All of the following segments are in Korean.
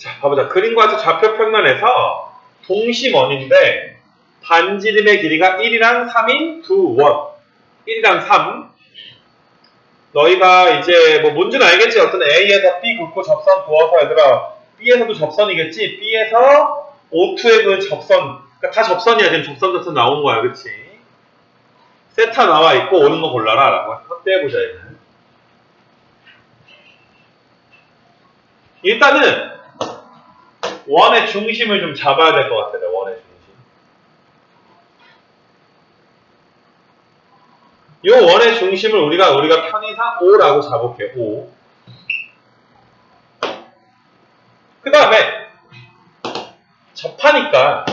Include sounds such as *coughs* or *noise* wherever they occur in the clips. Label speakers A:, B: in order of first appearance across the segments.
A: 자, 봐보자. 그림과 같은 좌표 평면에서 동심원인데 반지름의 길이가 1이랑 3인 두 원. 1이랑 3. 너희가 이제 뭐 뭔지는 알겠지? 어떤 A에서 B 긋고 접선 부어서 얘들아 B에서도 접선이겠지? B에서 O2에 그 접선 그러니까 다 접선이야. 지금 접선 접선 나온 거야. 그치? 세타 나와 있고 오는 거 골라라 라고 확대해보자 얘는. 일단은 원의 중심을 좀 잡아야 될 것 같아, 내 원의 중심. 이 원의 중심을 우리가 우리가 편의상 O라고 잡을게, O. 그 다음에 접하니까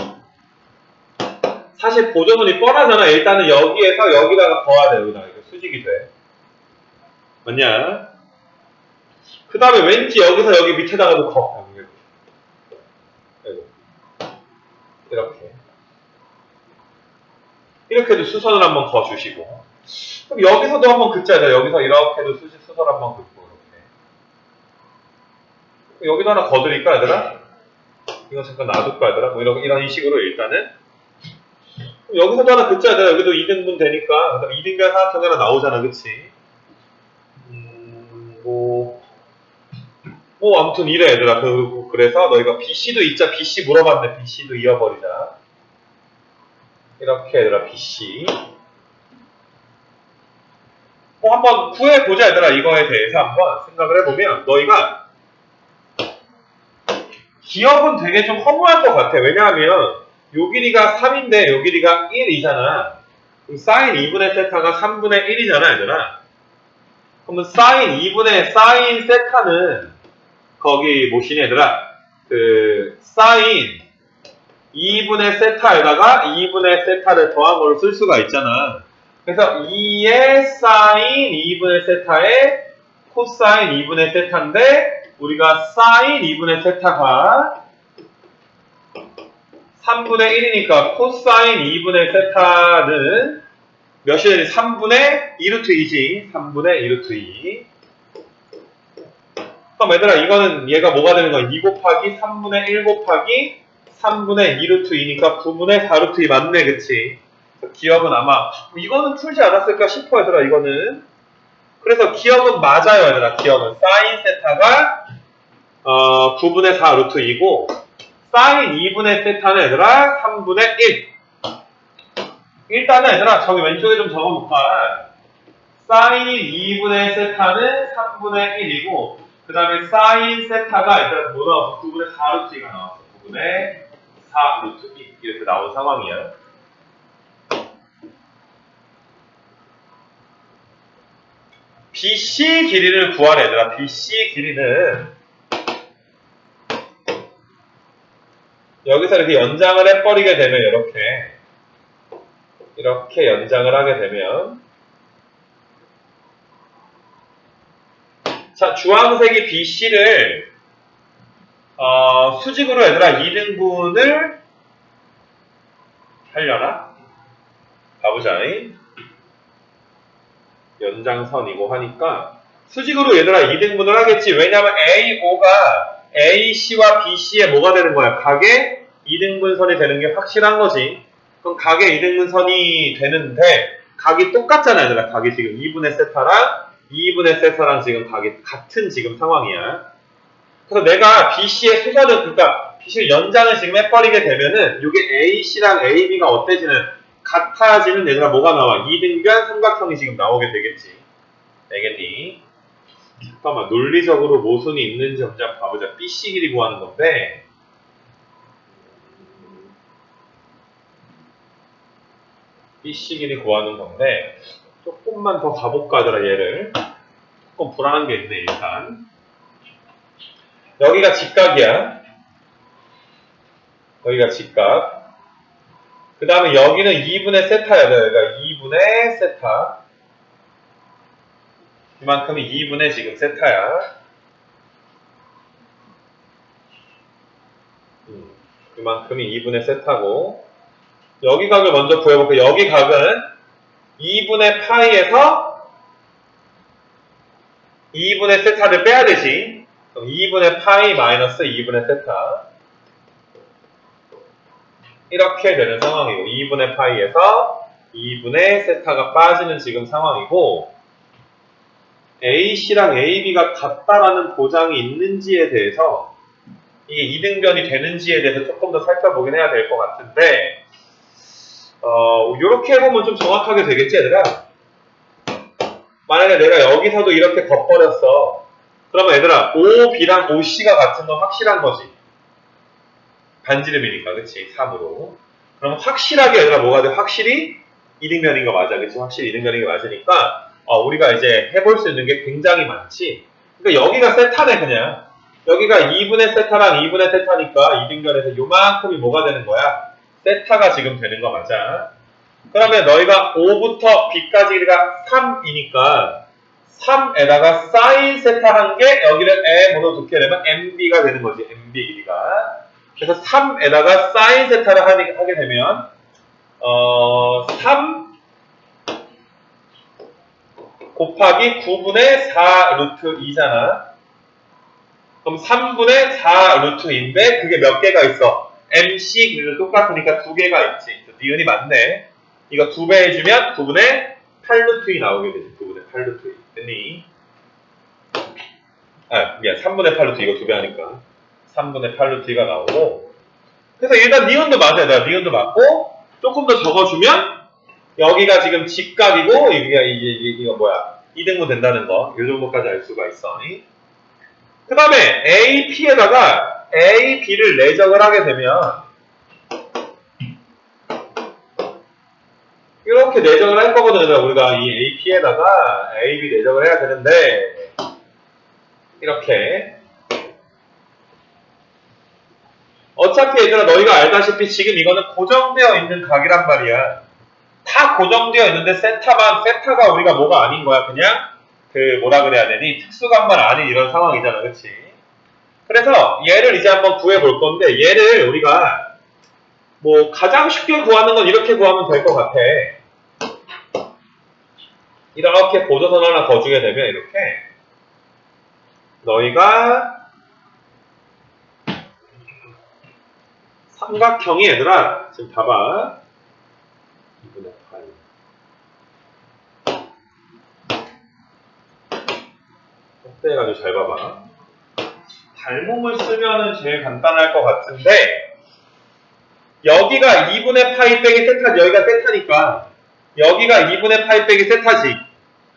A: 사실 보조물이 뻔하잖아. 일단은 여기에서 여기다가 더야 돼, 여기다. 이거 수직이 돼. 맞냐? 그 다음에 왠지 여기서 여기 밑에다가도 거. 여기. 아이고. 이렇게. 이렇게도 수선을 한번 거 주시고. 그럼 여기서도 한번 긋자죠. 여기서 이렇게도 수직 수선 한번 긋고, 이렇게. 여기도 하나 거드릴까, 얘들아? 이거 잠깐 놔둘까, 얘들아? 뭐 이런, 이런 식으로 일단은. 여기서도 하나 긋자, 얘들아. 여기도 2등분 되니까. 그 다음에 2등변 사각형이 하나 나오잖아, 그치? 뭐 아무튼 이래 얘들아. 그, 그래서 너희가 BC도 있자. BC 물어봤네 BC도 이어버리자. 이렇게 얘들아 BC 뭐 한번 구해보자 얘들아. 이거에 대해서 한번 생각을 해보면 너희가 기억은 되게 좀 허무할 것 같아. 왜냐하면 요 길이가 3인데 요 길이가 1이잖아. 그럼 사인 2분의 세타가 3분의 1이잖아 얘들아. 그러면 사인 2분의 사인 세타는 거기 뭐시니 얘들아. 그 사인. 2분의 세타에다가 2분의 세타를 더한 걸로 쓸 수가 있잖아. 그래서 2의 사인 2분의 세타에 코사인 2분의 세타인데 우리가 사인 2분의 세타가 3분의 1이니까 코사인 2분의 세타는 몇이 되니? 3분의 2루트 2지. 3분의 2루트 2 그럼 얘들아 이거는 얘가 뭐가 되는 거야? 2 곱하기 3분의 1 곱하기 3분의 2 루트 2니까 9분의 4 루트 2 맞네 그치? 기억은 아마 이거는 풀지 않았을까 싶어 얘들아 이거는 그래서 기억은 맞아요 얘들아 기억은 사인 세타가 어, 9분의 4 루트 2고 사인 2분의 세타는 얘들아 3분의 1 일단은 얘들아 저기 왼쪽에 좀 적어놓을까 사인 2분의 세타는 3분의 1이고 그 다음에 사인 세타가 일단 뭐 나왔어? 9분의 4루트 2가 나왔어. 9분의 4루트 2 이렇게 나온 상황이야. BC 길이를 구하래 얘들아. BC 길이는 여기서 이렇게 연장을 해버리게 되면 이렇게 이렇게 연장을 하게 되면 자, 주황색이 BC를 어, 수직으로 얘들아 2등분을 하려나? 가보자. 연장선이고 하니까 수직으로 얘들아 2등분을 하겠지. 왜냐면 AO가 AC와 BC의 뭐가 되는 거야? 각의 2등분선이 되는 게 확실한 거지. 그럼 각의 2등분선이 되는데 각이 똑같잖아 얘들아. 각이 지금 2분의 세타랑 2분의 세타랑 지금 같은 지금 상황이야. 그래서 내가 BC의 수선을, 그러니까 BC를 연장을 지금 해버리게 되면은 이게 AC랑 AB가 어때지는 같아지는 얘들아 뭐가 나와? 2등변 삼각형이 지금 나오게 되겠지. 알겠니? 잠깐만 논리적으로 모순이 있는지 한번 봐보자. BC 길이 구하는 건데 BC 길이 구하는 건데 조금만 더 가볼까 하더라 얘를. 조금 불안한 게 있네 일단. 여기가 직각이야. 여기가 직각. 그 다음에 여기는 2분의 세타야 여기가 2분의 세타. 이만큼이 2분의 지금 세타야. 음, 이만큼이 2분의 세타고. 여기 각을 먼저 구해볼게요 여기 각은 2분의 파이에서 2분의 세타를 빼야 되지. 그럼 2분의 파이 마이너스 2분의 세타 이렇게 되는 상황이고 2분의 파이에서 2분의 세타가 빠지는 지금 상황이고 AC랑 AB가 같다라는 보장이 있는지에 대해서 이게 이등변이 되는지에 대해서 조금 더 살펴보긴 해야 될 것 같은데 어, 요렇게 해보면 좀 정확하게 되겠지 얘들아? 만약에 내가 여기서도 이렇게 겉버렸어. 그러면 얘들아 OB랑 OC가 같은 건 확실한 거지. 반지름이니까 그치? 3으로. 그럼 확실하게 얘들아 뭐가 돼? 확실히 이등변인 거 맞아. 그치? 확실히 이등변인 게 맞으니까 어, 우리가 이제 해볼 수 있는 게 굉장히 많지. 그러니까 여기가 세타네 그냥. 여기가 2분의 세타랑 2분의 세타니까 이등변에서 요만큼이 뭐가 되는 거야 세타가 지금 되는 거 맞아 그러면 너희가 5부터 b까지가 3이니까 3에다가 사인 세타 한 게 여기를 m으로 두게 되면 mb가 되는 거지 mb 길이가 그래서 3에다가 사인 세타를 하게 되면 어, 3 곱하기 9분의 4 루트 2잖아. 그럼 3분의 4 루트 2인데 그게 몇 개가 있어? MC 길이도 똑같으니까 두 개가 있지. 니은이 맞네. 이거 두 배 해주면 9분의 8 루트 2 나오게 되지. 9분의 8 루트 2. 됐니? 아, 미안. 3분의 8 루트 이거 두 배 하니까. 3분의 8 루트 2가 나오고. 그래서 일단 니은도 맞아야 돼. 니은도 맞고, 조금 더 적어주면, 여기가 지금 직각이고, 이게, 이게, 이게, 이거 뭐야. 2등분 된다는 거. 이 정도까지 알 수가 있어. 그 다음에 AP에다가 AB를 내적을 하게 되면, 이렇게 내적을 할 거거든요. 우리가 이 AP에다가 AB 내적을 해야 되는데, 이렇게. 어차피 얘들아 너희가 알다시피 지금 이거는 고정되어 있는 각이란 말이야. 다 고정되어 있는데 세타만 세타가 우리가 뭐가 아닌 거야. 그냥 그 뭐라 그래야 되니 특수각만 아닌 이런 상황이잖아. 그치? 그래서 얘를 이제 한번 구해 볼 건데 얘를 우리가 뭐 가장 쉽게 구하는 건 이렇게 구하면 될 것 같아. 이렇게 보조선 하나 더 주게 되면 이렇게 너희가 삼각형이 얘들아. 지금 봐봐. 2분의 8 확대해가지고 잘 봐봐 닮음을 쓰면은 제일 간단할 것 같은데 여기가 2분의 파이 빼기 세타 여기가 세타니까. 여기가 2분의 파이 빼기 세타지.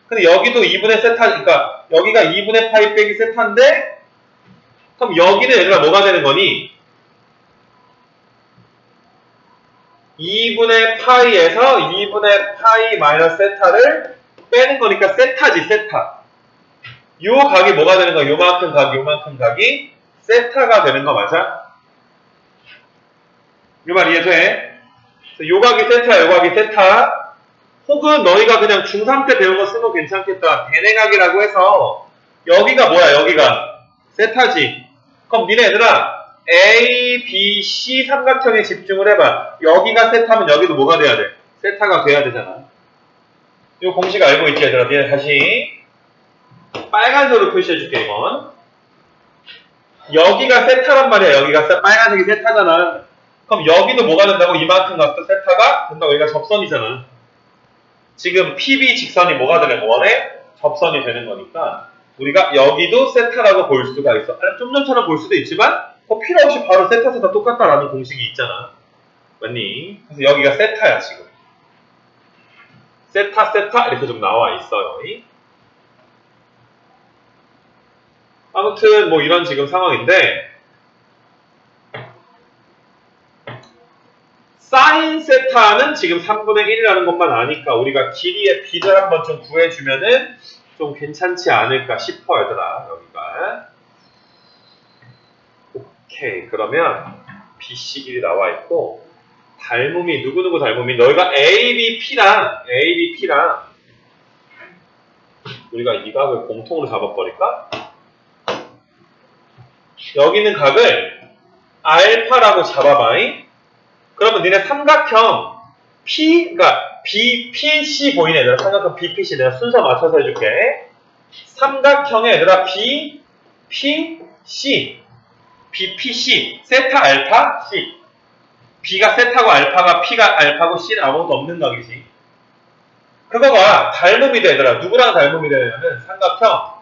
A: 근데 여기도 2분의 세타 그러니까 여기가 2분의 파이 빼기 세타인데 그럼 여기는 얘들아 뭐가 되는 거니? 2분의 파이에서 2분의 파이 마이너스 세타를 빼는 거니까 세타지 세타 요 각이 뭐가 되는 거야 요만큼 각 요만큼 각이 세타가 되는 거 맞아? 이 말 이해돼? 요 각이 세타 요 각이 세타 혹은 너희가 그냥 중3 때 배운 거 쓰면 괜찮겠다 대내각이라고 해서 여기가 뭐야 여기가 세타지 그럼 니네 얘들아 A, B, C 삼각형에 집중을 해봐. 여기가 세타면 여기도 뭐가 돼야 돼? 세타가 돼야 되잖아. 이 공식 알고 있지 얘들아? 니네 다시 빨간색으로 표시해줄게 이건. 여기가 세타란 말이야. 여기가 세- 빨간색이 세타잖아. 그럼 여기도 뭐가 된다고? 이만큼 각도 세타가 된다고. 여기가 접선이잖아. 지금 PB 직선이 뭐가 되는 거? 원에 접선이 되는 거니까 우리가 여기도 세타라고 볼 수가 있어. 좀 전처럼 볼 수도 있지만 뭐 필요 없이 바로 세타 세타 똑같다라는 공식이 있잖아. 맞니? 그래서 여기가 세타야 지금. 세타 세타 이렇게 좀 나와 있어요. 이. 아무튼 뭐 이런 지금 상황인데 사인 세타는 지금 3분의 1이라는 것만 아니까 우리가 길이의 비를 한번 좀 구해주면은 좀 괜찮지 않을까 싶어 얘들아. 여기가. 오케이. 그러면 BC1이 나와 있고 닮음이 누구누구 닮음이 너희가 ABP랑 ABP랑 우리가 이 각을 공통으로 잡아버릴까? 여기 있는 각을 알파라고 잡아봐잉 그러면 니네 삼각형 P, 그러니까 BPC 보이네 얘들아 삼각형 BPC 내가 순서 맞춰서 해줄게 삼각형에 얘들아 B, P, C, BPC, 세타 알파 C. B가 세타고 알파가 P가 알파고 C는 아무것도 없는 각이지. 그거가 닮음이 되더라. 누구랑 닮음이 되냐면 삼각형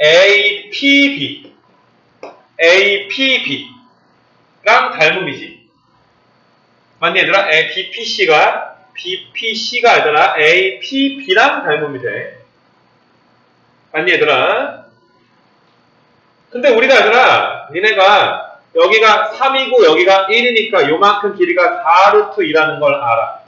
A: APB, APB랑 닮음이지. 맞니 얘들아? A, BPC가 BPC가 얘들아 APB랑 닮음이 돼. 맞니 얘들아? 근데 우리가 얘들아 니네가 여기가 3이고 여기가 1이니까 요만큼 길이가 4루트 2라는 걸 알아.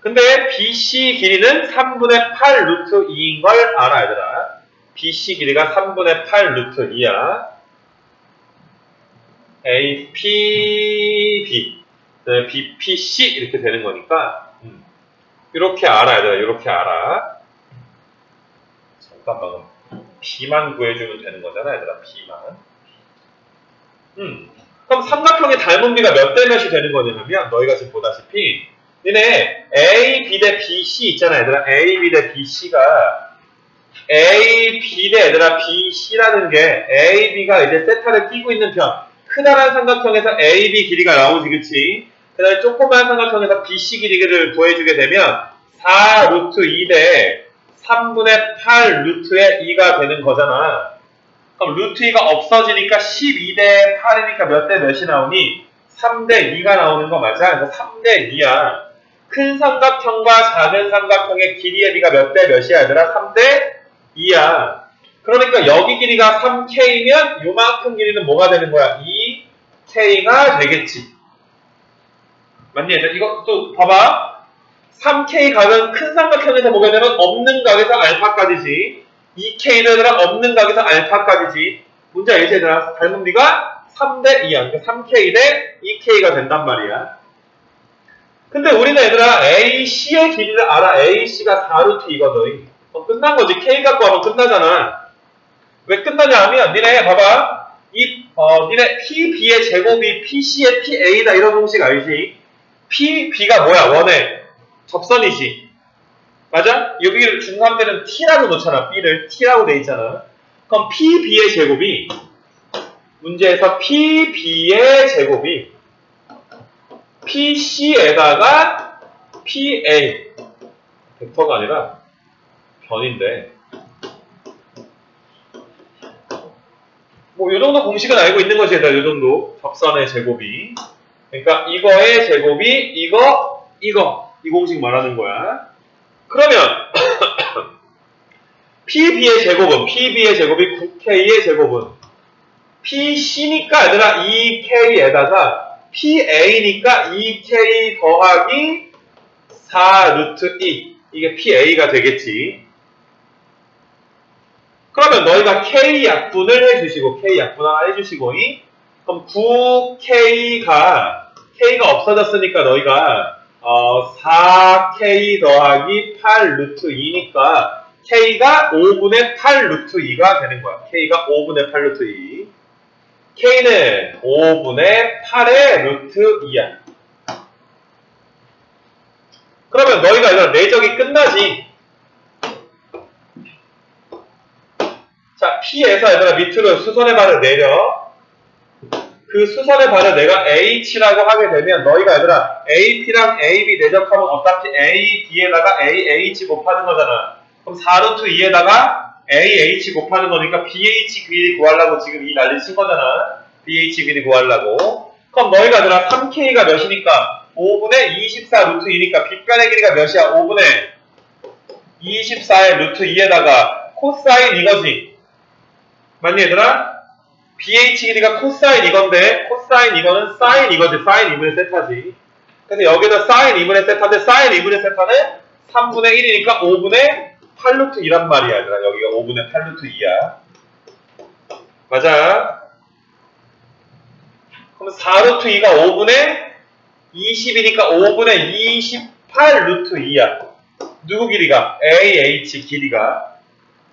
A: 근데 BC 길이는 3분의 8 루트 2인 걸 알아 얘들아. BC 길이가 3분의 8 루트 2야. APB, 네, BPC 이렇게 되는 거니까 음. 이렇게 알아 얘들아. 이렇게 알아. 잠깐만 B만 구해주면 되는 거잖아 얘들아. B만. 음. 그럼 삼각형의 닮은 비가 몇 대 몇이 되는 거냐면 너희가 지금 보다시피 니네 A, B 대 B, C 있잖아 얘들아 A, B 대 B, C가 A, B 대 얘들아 B, C라는 게 A, B가 이제 세타를 끼고 있는 편 크다란 삼각형에서 A, B 길이가 나오지 그치 그 다음에 조그만 삼각형에서 B, C 길이를 구해주게 되면 4 루트 2대 3분의 8 루트의 2가 되는 거잖아 그럼 루트 2가 없어지니까 12대 8이니까 몇 대 몇이 나오니? 3대 2가 나오는 거 맞아? 그래서 3대 2야. 큰 삼각형과 작은 삼각형의 길이의 비가 몇 대 몇이야 얘들아? 3대 2야. 그러니까 여기 길이가 3K면 요만큼 길이는 뭐가 되는 거야? 2K가 되겠지. 맞니 얘들아? 이것도 봐봐. 3K 각은 큰 삼각형에서 보게 되면 없는 각에서 알파까지지. 2K는 얘들아 없는 각에서 알파까지지. 문제 알지 얘들아? 닮은 비가 3대 2야. 그러니까 3K 대 2K가 된단 말이야. 근데 우리는 얘들아 AC의 길이를 알아. AC가 4루트 2거든. 어, 끝난 거지. K 갖고 하면 끝나잖아. 왜 끝나냐 하면 니네 봐봐. 이 어, 니네 PB의 제곱이 PC의 PA다 이런 공식 알지? PB가 뭐야? 원의 접선이지. 맞아? 여기를 중간대는 t라고 놓잖아. b를 t라고 돼 있잖아. 그럼 pb의 제곱이 문제에서 pb의 제곱이 pc에다가 pa 벡터가 아니라 변인데. 뭐 요 정도 공식은 알고 있는 거지 얘들아 요 정도. 접선의 제곱이. 그러니까 이거의 제곱이 이거 이거. 이 공식 말하는 거야. 그러면 *coughs* PB의 제곱은 PB의 제곱이 9K의 제곱은 PC니까 얘들아 2K에다가 PA니까 2K 더하기 4 루트 2 이게 PA가 되겠지. 그러면 너희가 K 약분을 해주시고 K 약분 하나 해주시고 이 그럼 9K가 K가 없어졌으니까 너희가 어, 4K 더하기 8 루트 2니까 K가 5분의 8 루트 2가 되는 거야. K가 5분의 8 루트 2. K는 5분의 8의 루트 2야. 그러면 너희가 이런 내적이 끝나지. 자, P에서 얘들아 밑으로 수선의 발을 내려. 그 수선의 발을 내가 H라고 하게 되면 너희가 얘들아 AP랑 AB 내적하면 어차피 AB에다가 AH 곱하는 거잖아. 그럼 4루트 2에다가 AH 곱하는 거니까 BH 길이 구하려고 지금 이 난리 친 거잖아. BH 길이 구하려고. 그럼 너희가 얘들아 3K가 몇이니까 5분의 24 루트 2니까 빗변의 길이가 몇이야? 5분의 24의 루트 2에다가 코사인 이거지. 맞니 얘들아? BH 길이가 코사인 이건데 코사인 이거는 사인 이거지. 사인 2분의 세타지. 근데 여기다 사인 2분의 세타인데 사인 2분의 세타는 3분의 1이니까 5분의 8루트 2란 말이야. 얘들아. 여기가 5분의 8루트 2야. 맞아. 그럼 4루트 2가 5분의 20이니까 5분의 28 루트 2야. 누구 길이가? AH 길이가.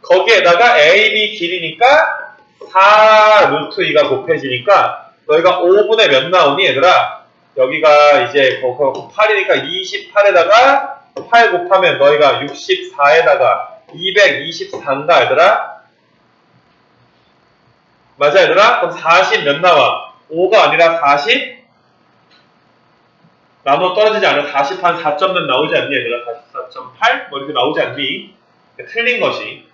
A: 거기에다가 AB 길이니까 4 루트 2가 곱해지니까 너희가 5분의 몇 나오니 얘들아? 여기가 이제 8이니까 28에다가 8 곱하면 너희가 64에다가 224인가 얘들아? 맞아 얘들아? 그럼 40 몇 나와? 5가 아니라 40? 나눠 떨어지지 않아 40 한 4점 몇 나오지 않니 얘들아? 44.8? 뭐 이렇게 나오지 않니? 틀린 것이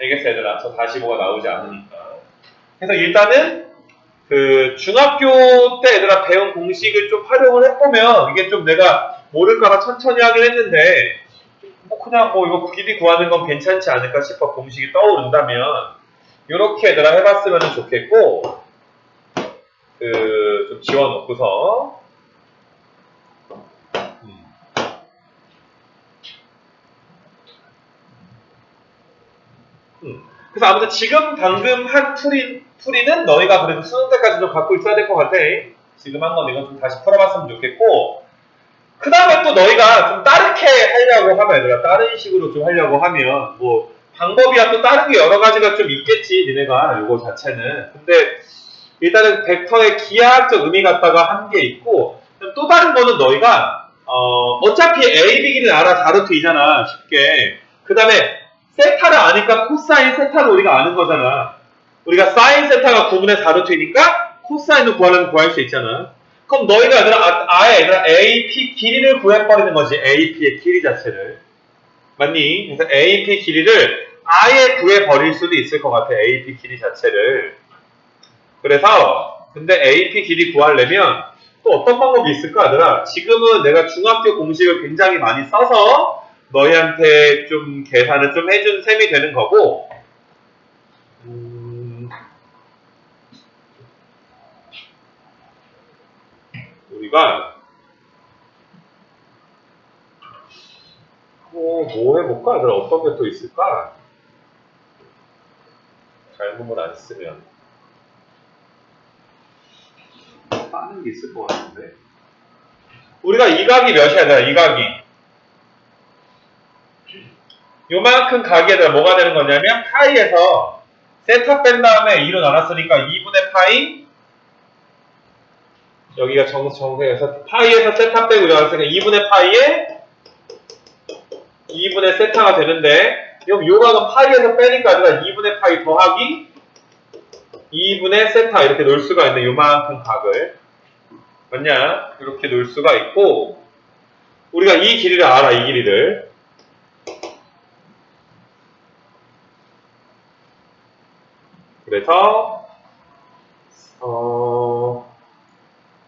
A: 알겠어 얘들아? 저 45가 나오지 않으니까 그래서 일단은 그 중학교 때 얘들아 배운 공식을 좀 활용을 해보면 이게 좀 내가 모를까봐 천천히 하긴 했는데 뭐 그냥 뭐 이거 길이 구하는 건 괜찮지 않을까 싶어 공식이 떠오른다면 이렇게 얘들아 해봤으면 좋겠고 그 좀 지워놓고서 음. 음. 그래서 아무튼 지금 방금 한 풀이, 풀이는 너희가 그래도 수능 때까지 좀 갖고 있어야 될 것 같아. 지금 한 건 이거 좀 다시 풀어봤으면 좋겠고. 그 다음에 또 너희가 좀 다르게 하려고 하면 얘들아 다른 식으로 좀 하려고 하면 뭐 방법이야. 또 다른 게 여러 가지가 좀 있겠지 니네가. 이거 자체는. 근데 일단은 벡터의 기하학적 의미 갖다가 한 게 있고 또 다른 거는 너희가 어, 어차피 A, B 길이는 알아. 다루트이잖아. 쉽게. 그 다음에 세타를 아니까 코사인 세타를 우리가 아는 거잖아 우리가 사인 세타가 9분의 4루트이니까 코사인을 구하려면 구할 수 있잖아. 그럼 너희가 얘들아 아, 아예 얘들아 AP 길이를 구해버리는 거지 AP의 길이 자체를. 맞니? 그래서 AP 길이를 아예 구해버릴 수도 있을 것 같아 AP 길이 자체를. 그래서 근데 AP 길이 구하려면 또 어떤 방법이 있을까 하더라 지금은 내가 중학교 공식을 굉장히 많이 써서 너희한테 좀 계산을 좀 해준 셈이 되는 거고 우리가 뭐, 뭐 해볼까? 얘들아 어떤 게 또 있을까? 잘못을 안 쓰면 빠는 게 있을 것 같은데 우리가 이 각이 몇이야 얘들아 이 각이 요만큼 각에다 뭐가 되는 거냐면 파이에서 세타 뺀 다음에 2로 나눴으니까 2분의 파이 여기가 정, 정세에서 파이에서 세타 빼고 나눴으니까 2분의 파이에 2분의 세타가 되는데 여기 요각은 파이에서 빼니까 아니라 2분의 파이 더하기 2분의 세타 이렇게 놓을 수가 있는 요만큼 각을 맞냐? 이렇게 놓을 수가 있고 우리가 이 길이를 알아 이 길이를 그래서 어,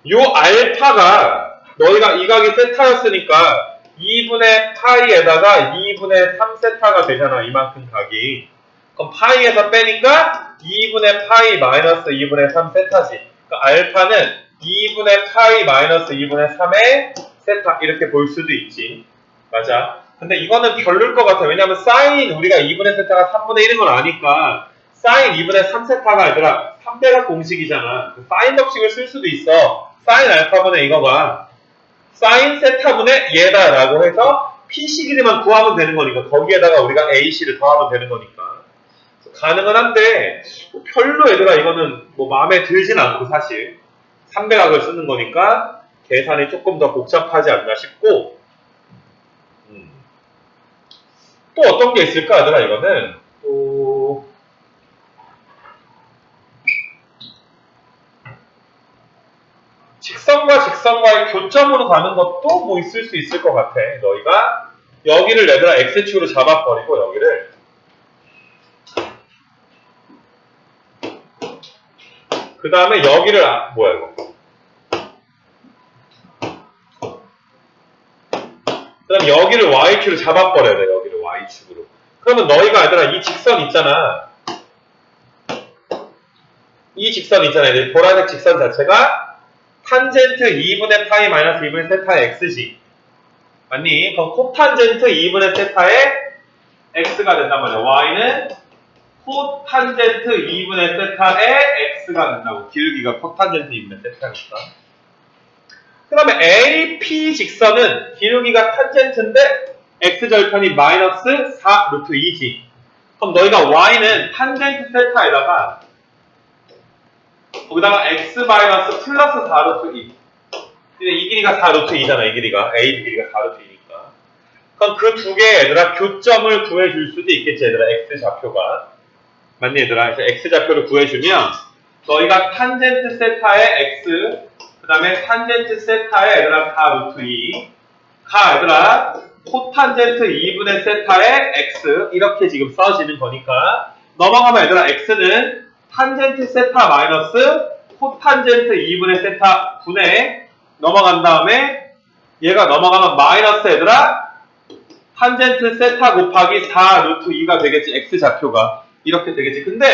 A: 요 알파가 너희가 이 각이 세타였으니까 2분의 파이에다가 2분의 3세타가 되잖아 이만큼 각이. 그럼 파이에서 빼니까 2분의 파이 마이너스 2분의 3세타지. 그러니까 알파는 2분의 파이 마이너스 2분의 3의 세타 이렇게 볼 수도 있지. 맞아? 근데 이거는 별로일 것 같아. 왜냐면 사인 우리가 2분의 세타가 3분의 1인 걸 아니까 사인 2분의 3세타가 아니라 3배각 공식이잖아. 그 법칙을 쓸 수도 있어. 사인 알파분의 이거가 사인 세타분의 얘다라고 해서 PC 길이만 구하면 되는 거니까 거기에다가 우리가 AC를 더하면 되는 거니까. 가능은 한데 뭐 별로 얘들아 이거는 뭐 마음에 들진 않고 사실 3배각을 쓰는 거니까 계산이 조금 더 복잡하지 않나 싶고. 음. 또 어떤 게 있을까 얘들아 이거는? 또 직선과 직선과의 교점으로 가는 것도 뭐 있을 수 있을 것 같아. 너희가 여기를 얘들아 x축으로 잡아버리고 여기를 그 다음에 여기를 아, 뭐야 이거? 그 다음 여기를 y축으로 잡아버려야 돼 여기를 y축으로. 그러면 너희가 얘들아 이 직선 있잖아. 이 직선 있잖아. 이 보라색 직선 자체가 탄젠트 2분의 파이 마이너스 2분의 세타의 x지. 맞니? 그럼 코탄젠트 2분의 세타의 x가 된단 말이야. y는 코탄젠트 2분의 세타의 x가 된다고. 기울기가 코탄젠트 2분의 세타니까. 그 다음에 AP 직선은 기울기가 탄젠트인데 x절편이 마이너스 4 루트 2지. 그럼 너희가 y는 탄젠트 세타에다가 거기다가 x 마이너스 플러스 4 루트 2. 근데 이 길이가 4 루트 2잖아, 이 길이가. A 길이가 4 루트 2니까. 그럼 그 두 개 얘들아 교점을 구해줄 수도 있겠지, 얘들아. x 좌표가. 맞니 얘들아? 그래서 x 좌표를 구해주면 너희가 탄젠트 세타의 x 그 다음에 탄젠트 세타의 얘들아 4 루트 2 가 얘들아 코탄젠트 2분의 세타의 x 이렇게 지금 써지는 거니까 넘어가면 얘들아 x는 탄젠트 세타 마이너스 코탄젠트 2분의 세타 분의 넘어간 다음에 얘가 넘어가면 마이너스 얘들아 탄젠트 세타 곱하기 4 루트 2가 되겠지 x 좌표가. 이렇게 되겠지. 근데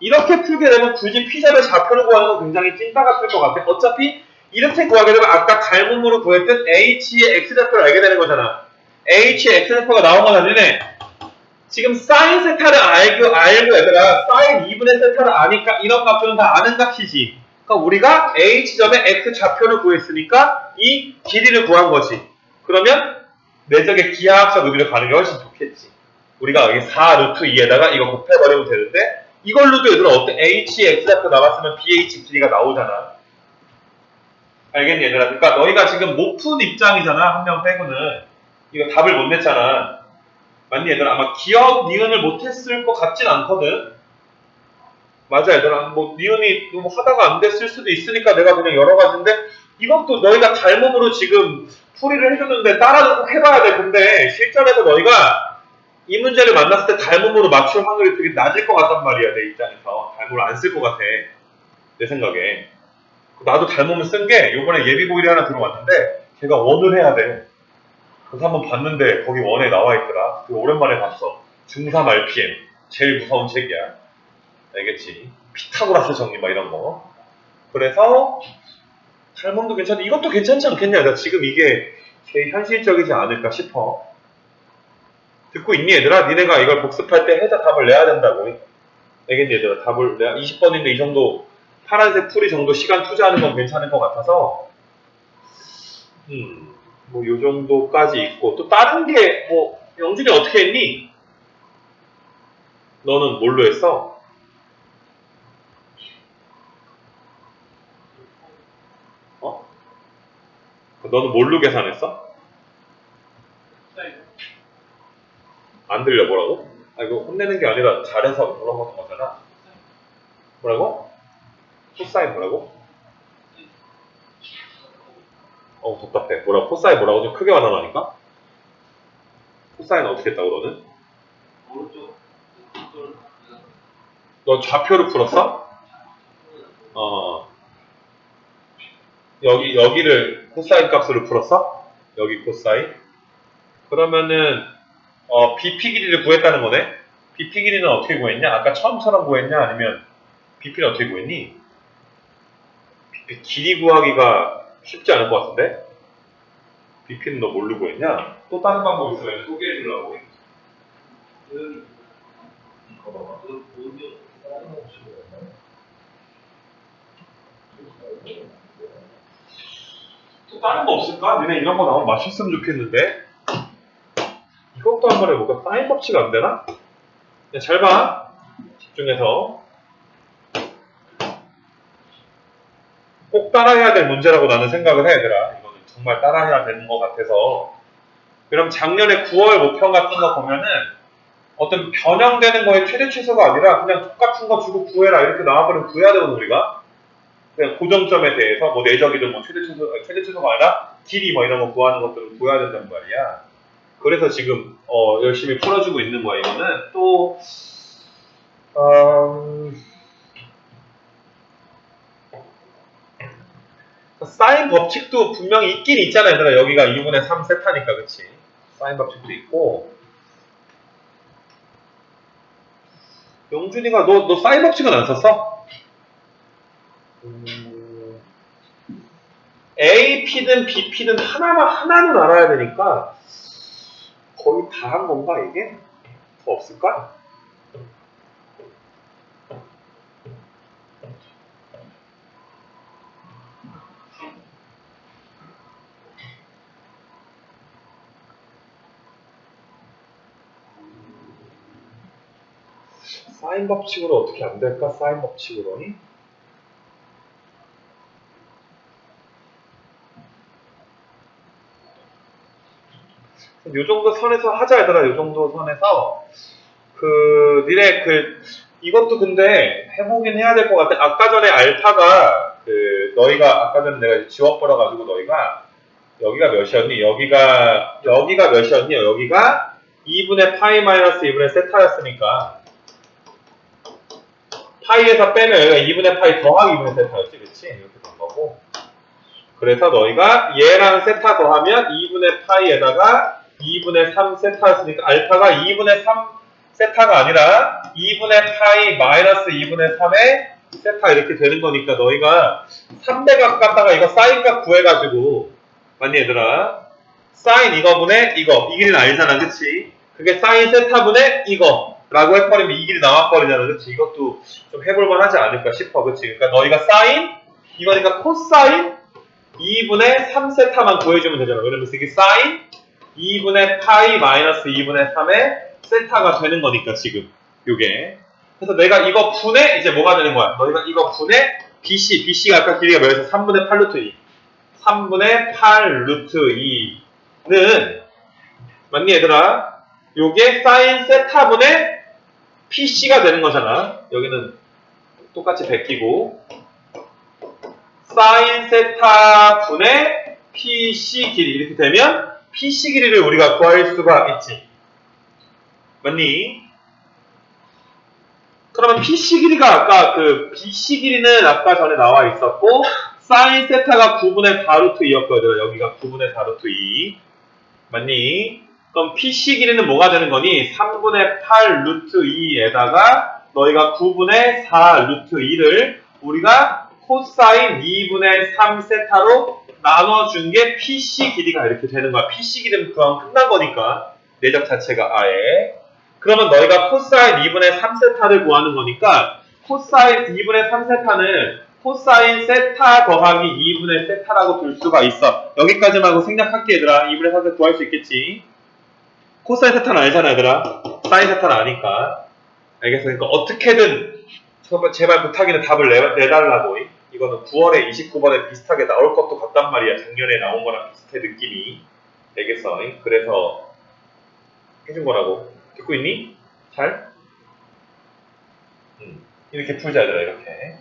A: 이렇게 풀게 되면 굳이 피자의 좌표를 구하는 건 굉장히 찐따 같을 것 같아. 어차피 이렇게 구하게 되면 아까 갈문으로 구했던 h의 x 좌표를 알게 되는 거잖아. H의 x 좌표가 나온 건 아니네 지금 사인 세타를 알고 알고 얘들아 사인 2분의 세타를 아니까 이런 값들은 다 아는 값이지 그러니까 우리가 h점의 x 좌표를 구했으니까 이 길이를 구한 거지 그러면 내적의 기하학적 의미로 가는 게 훨씬 좋겠지. 우리가 여기 4 루트 2에다가 이거 곱해버리면 되는데 이걸로도 얘들아 어때? h, x 좌표 나왔으면 bh 길이가 나오잖아. 알겠니 얘들아? 그러니까 너희가 지금 못 푼 입장이잖아. 한 명 빼고는. 이거 답을 못 냈잖아. 맞니 얘들아? 아마 기억 니은을 못했을 것 같진 않거든. 맞아 얘들아. 뭐 니은이 뭐 하다가 안 됐을 수도 있으니까 내가 그냥 여러 가지인데 이것도 너희가 잘못으로 지금 풀이를 해줬는데 따라서 꼭 해봐야 돼. 근데 실전에서 너희가 이 문제를 만났을 때 닮음으로 맞출 확률이 되게 낮을 것 같단 말이야. 내 입장에서. 닮음을 안 쓸 것 같아. 내 생각에. 나도 닮음을 쓴 게 요번에 예비고일이 하나 들어왔는데 걔가 원을 해야 돼. 그래서 한번 봤는데 거기 원에 나와 있더라. 그 오랜만에 봤어. 중3 RPM. 제일 무서운 책이야. 알겠지? 피타고라스 정리 막 이런 거. 그래서 탈몽도 괜찮은데 이것도 괜찮지 않겠냐? 나 지금 이게 제일 현실적이지 않을까 싶어. 듣고 있니 얘들아? 니네가 이걸 복습할 때 해서 답을 내야 된다고. 알겠니 얘들아? 답을 내가 20번인데 이 정도 파란색 풀이 정도 시간 투자하는 건 괜찮을 것 같아서 음, 뭐 요 정도까지 있고 또 다른 게 뭐 영준이 어떻게 했니? 너는 뭘로 했어? 어? 너는 뭘로 계산했어? 안 들려 뭐라고? 아 이거 혼내는 게 아니라 잘해서 물어보는 거잖아. 뭐라고? 코사인 뭐라고? 어 답답해. 뭐라고? 코사인 뭐라고 좀 크게 말하라니까? 코사인 어떻게 했다고 너는? 너 좌표를 풀었어? 어. 여기 여기를 코사인 값으로 풀었어? 여기 코사인? 그러면은 어, BP 길이를 구했다는 거네? BP 길이는 어떻게 구했냐? 아까 처음처럼 구했냐? 아니면 BP는 어떻게 구했니? BP 길이 구하기가 쉽지 않을 것 같은데? BP는 너 뭘로 구했냐? 또 다른 방법 있으면 소개해 주려고. 이거 봐봐. 또 다른 거 없을까? 니네 이런 거 나오면 맛있으면 좋겠는데? 이것도 한번 해볼까? 사인 법칙 안 되나? 야, 잘 봐. 집중해서. 따라해야 될 문제라고 나는 생각을 해, 얘들아. 이거는 정말 따라해야 되는 것 같아서. 그럼 작년에 9월 모평 같은 거 보면은 어떤 변형되는 거에 최대 최소가 아니라 그냥 똑같은 거 주고 구해라 이렇게 나와버리면 구해야 되거든, 우리가. 그냥 고정점에 대해서 뭐 내적이든 뭐 최대 최소, 아니, 최대 최소가 아니라 길이 뭐 이런 거 구하는 것들을 구해야 된단 말이야. 그래서 지금 어, 열심히 풀어주고 있는 거야. 이거는 또 음, 사인 법칙도 분명히 있긴 있잖아, 얘들아. 여기가 2분의 3 세타니까, 그치? 사인 법칙도 있고. 영준이가 너, 너 사인 법칙은 안 썼어? 음, AP든 BP든 하나만, 하나는 알아야 되니까, 거의 다 한 건가, 이게? 더 없을까? 사인 법칙으로 어떻게 안 될까? 사인 법칙으로니? 요 정도 선에서 하자 얘들아 요 정도 선에서 그 니네 그 이것도 근데 해보긴 해야 될 것 같아. 아까 전에 알파가 그 너희가 아까 전에 내가 지워버려 가지고 너희가 여기가 몇이었니? 여기가 여기가 몇이었니? 여기가 2분의 파이 마이너스 2분의 세타였으니까 파이에서 여기가 2분의 파이 더하기 2분의 세타였지, 그치? 이렇게 된 거고. 그래서 너희가 얘랑 세타 더하면 2분의 파이에다가 2분의 3 세타였으니까 알파가 2분의 3 세타가 아니라 2분의 파이 마이너스 2분의 3의 세타 이렇게 되는 거니까 너희가 3대각 갖다가 이거 사인값 구해가지고 맞니 얘들아? 사인 이거분의 이거 이 길이는 알잖아 그치? 그게 사인 세타분의 이거 라고 해버리면 이 길이 나와버리잖아 그치? 이것도 좀 해볼만 하지 않을까 싶어. 그치? 그러니까 너희가 사인 이거니까 코사인 2분의 3세타만 구해주면 되잖아. 왜냐면 이게 사인 2분의 파이 마이너스 2분의 3의 세타가 되는 거니까 지금. 요게. 그래서 내가 이거 분의 이제 뭐가 되는 거야? 너희가 이거 분의 BC BC가 아까 길이가 몇이었어? 3분의 8 루트 2 3분의 8 루트 2는 맞니 얘들아? 요게 사인 세타분의 PC가 되는 거잖아 여기는 똑같이 베끼고 사인 세타 분의 PC 길이 이렇게 되면 PC 길이를 우리가 구할 수가 있지. 맞니? 그러면 PC 길이가 아까 그 BC 길이는 아까 전에 나와 있었고 사인 세타가 9분의 4 루트 2였거든. 여기가 9분의 4 루트 2. 맞니? 그럼 PC 길이는 뭐가 되는 거니? 3분의 8 루트 2에다가 너희가 9분의 4 루트 2를 우리가 코사인 2분의 3 세타로 나눠준 게 PC 길이가 이렇게 되는 거야. PC 길이는 그럼 끝난 거니까 내적 자체가 아예. 그러면 너희가 코사인 2분의 3 세타를 구하는 거니까 코사인 2분의 3 세타는 코사인 세타 더하기 2분의 세타라고 둘 수가 있어. 여기까지만 하고 생략할게 얘들아. 2분의 3 세타 구할 수 있겠지. 코사인 세타는 알잖아 얘들아. 세타는 아니까. 알겠어. 그러니까 어떻게든 제발, 제발 부탁이는 답을 내, 내달라고. 이거는 9월에 29번에 비슷하게 나올 것도 같단 말이야. 작년에 나온 거랑 비슷해 느낌이. 알겠어. 그래서 해준 거라고. 듣고 있니? 잘? 음, 이렇게 풀자 얘들아 이렇게.